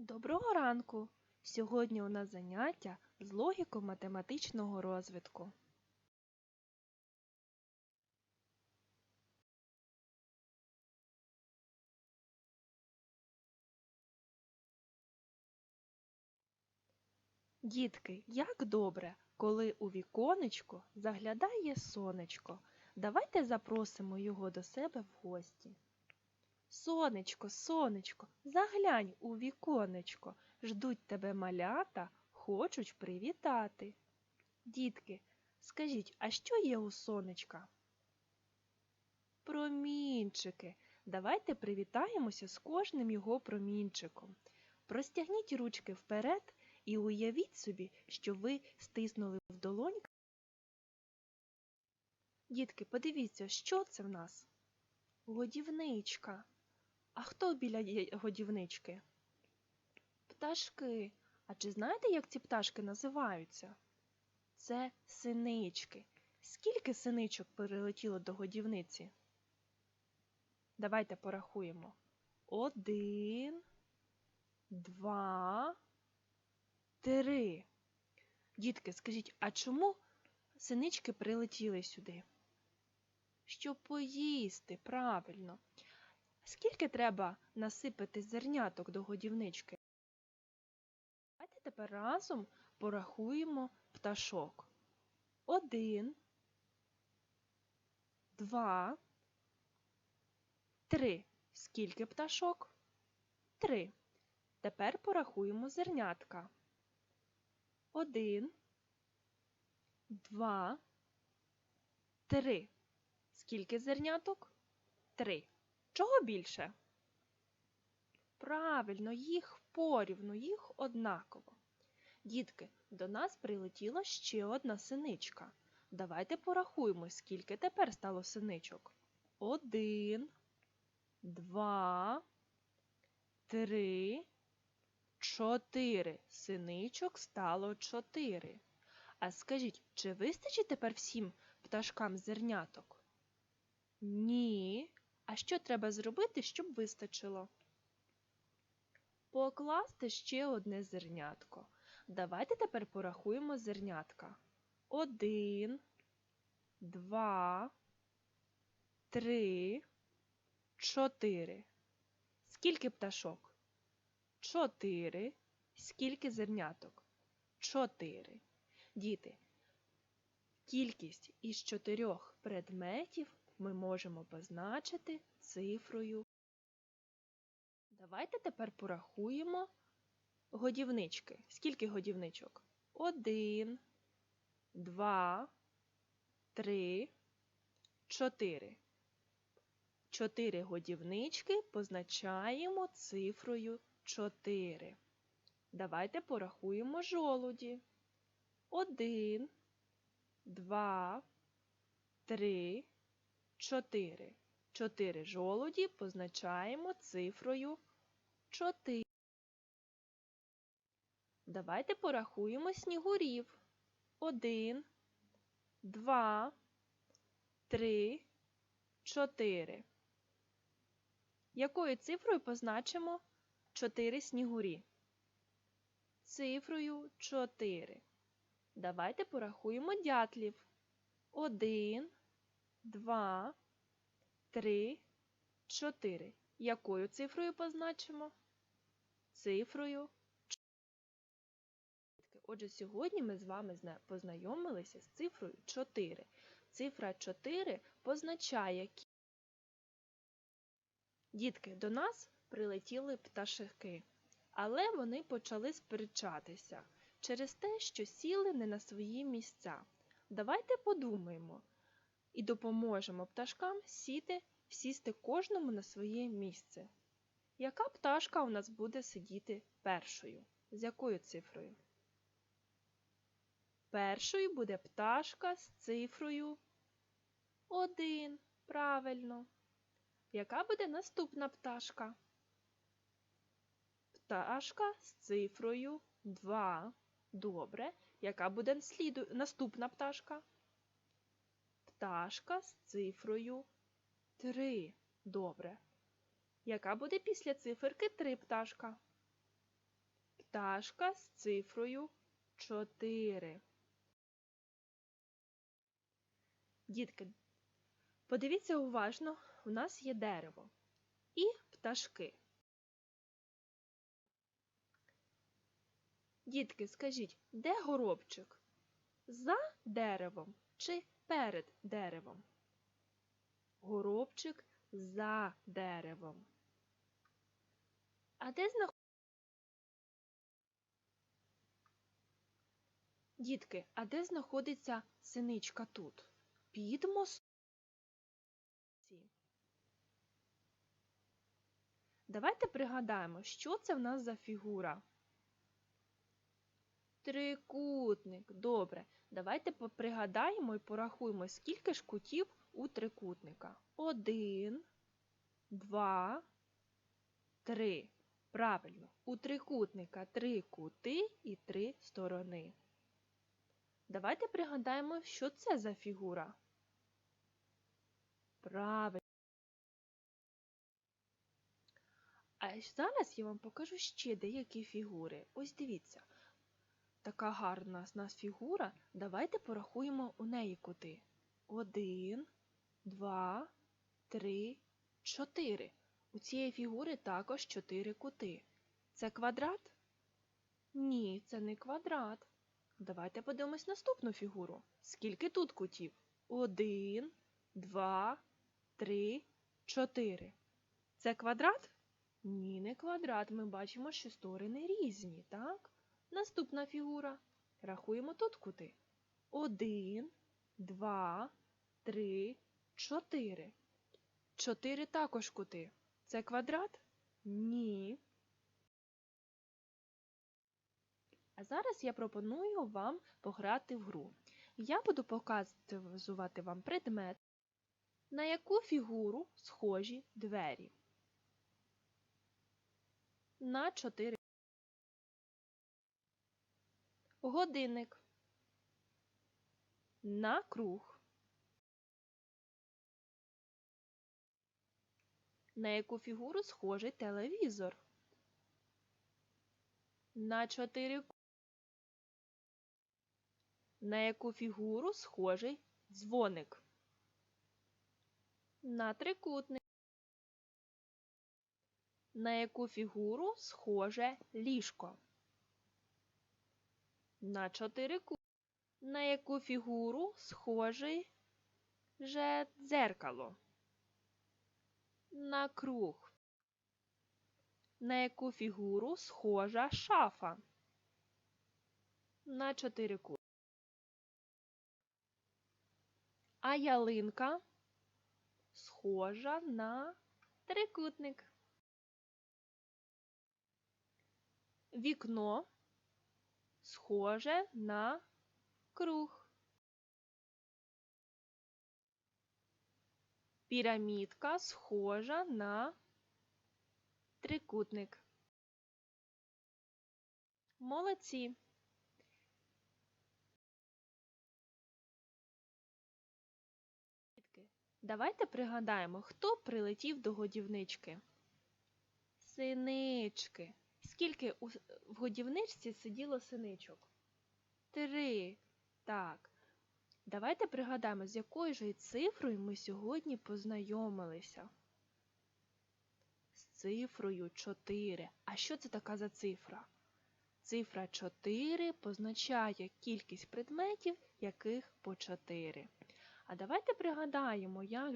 Доброго ранку! Сьогодні у нас заняття з логіко-математичного розвитку. Дітки, як добре, коли у віконечко заглядає сонечко. Давайте запросимо його до себе в гості. Сонечко, сонечко, заглянь у віконечко, ждуть тебе малята, хочуть привітати. Дітки, скажіть, а що є у сонечка? Промінчики. Давайте привітаємося з кожним його промінчиком. Простягніть ручки вперед і уявіть собі, що ви стиснули в долоньки. Дітки, подивіться, що це в нас? Годівничка. А хто біля годівнички? Пташки. А чи знаєте, як ці пташки називаються? Це синички. Скільки синичок перелетіло до годівниці? Давайте порахуємо. Один, два, три. Дітки, скажіть, а чому синички прилетіли сюди? Щоб поїсти, правильно. Скільки треба насипати зерняток до годівнички? Давайте тепер разом порахуємо пташок. Один, два, три. Скільки пташок? Три. Тепер порахуємо зернятка. Один, два, три. Скільки зерняток? Три. Чого більше? Правильно, їх порівну, їх однаково. Дітки, до нас прилетіла ще одна синичка. Давайте порахуємо, скільки тепер стало синичок. Один, два, три, чотири. Синичок стало чотири. А скажіть, чи вистачить тепер всім пташкам зерняток? Ні. А що треба зробити, щоб вистачило? Покласти ще одне зернятко. Давайте тепер порахуємо зернятка. Один, два, три, чотири. Скільки пташок? Чотири. Скільки зерняток? Чотири. Діти, кількість із чотирьох предметів ми можемо позначити цифрою. Давайте тепер порахуємо годівнички. Скільки годівничок? Один, два, три, чотири. Чотири годівнички позначаємо цифрою 4. Давайте порахуємо жолуді. Один, два, три, чотири. Чотири жолуді позначаємо цифрою 4. Давайте порахуємо снігурів. Один, два, три, чотири. Якою цифрою позначимо 4 снігурі? Цифрою 4. Давайте порахуємо дятлів. Один, два, три, чотири. Якою цифрою позначимо? Цифрою 4. Отже, сьогодні ми з вами познайомилися з цифрою 4. Цифра 4 позначає Дітки, до нас прилетіли пташки, але вони почали сперечатися через те, що сіли не на свої місця. Давайте подумаємо і допоможемо пташкам сіти, сісти кожному на своє місце. Яка пташка у нас буде сидіти першою? З якою цифрою? Першою буде пташка з цифрою 1. Правильно. Яка буде наступна пташка? Пташка з цифрою 2. Добре. Яка буде наступна пташка? Пташка з цифрою 3. Добре. Яка буде після циферки 3 пташка? пташка з цифрою 4. Дітки, подивіться уважно, у нас є дерево і пташки. Дітки, скажіть, де горобчик? За деревом чи перед деревом? Горобчик за деревом. А де знаходиться? Дітки, а де знаходиться синичка тут? Під мостом. Давайте пригадаємо, що це в нас за фігура. Трикутник. Добре. Давайте пригадаємо і порахуємо, скільки ж кутів у трикутника. Один, два, три. Правильно, у трикутника три кути і три сторони. Давайте пригадаємо, що це за фігура. Правильно. А зараз я вам покажу ще деякі фігури. Ось дивіться. Така гарна з нас фігура. Давайте порахуємо у неї кути. Один, два, три, чотири. У цієї фігури також чотири кути. Це квадрат? Ні, це не квадрат. Давайте подивимось наступну фігуру. Скільки тут кутів? Один, два, три, чотири. Це квадрат? Ні, не квадрат. Ми бачимо, що сторони різні, так? Наступна фігура. Рахуємо тут кути. Один, два, три, чотири. Чотири також кути. Це квадрат? Ні. А зараз я пропоную вам пограти в гру. Я буду показувати вам предмет, на яку фігуру схожі двері. На 4. Годинник. На круг. На яку фігуру схожий телевізор? На 4 на яку фігуру схожий дзвоник? На трикутник. На яку фігуру схоже ліжко? На чотирикутник. На яку фігуру схожий же дзеркало? На круг. На яку фігуру схожа шафа? На чотирикутник. А ялинка схожа на трикутник. Вікно схоже на круг. Пірамідка схожа на трикутник. Молодці. Давайте пригадаємо, хто прилетів до годівнички. Синички. Скільки у, в годівничці сиділо синичок? Три. Так. Давайте пригадаємо, з якою ж цифрою ми сьогодні познайомилися. З цифрою 4. А що це така за цифра? Цифра 4 позначає кількість предметів, яких по 4. А давайте пригадаємо, як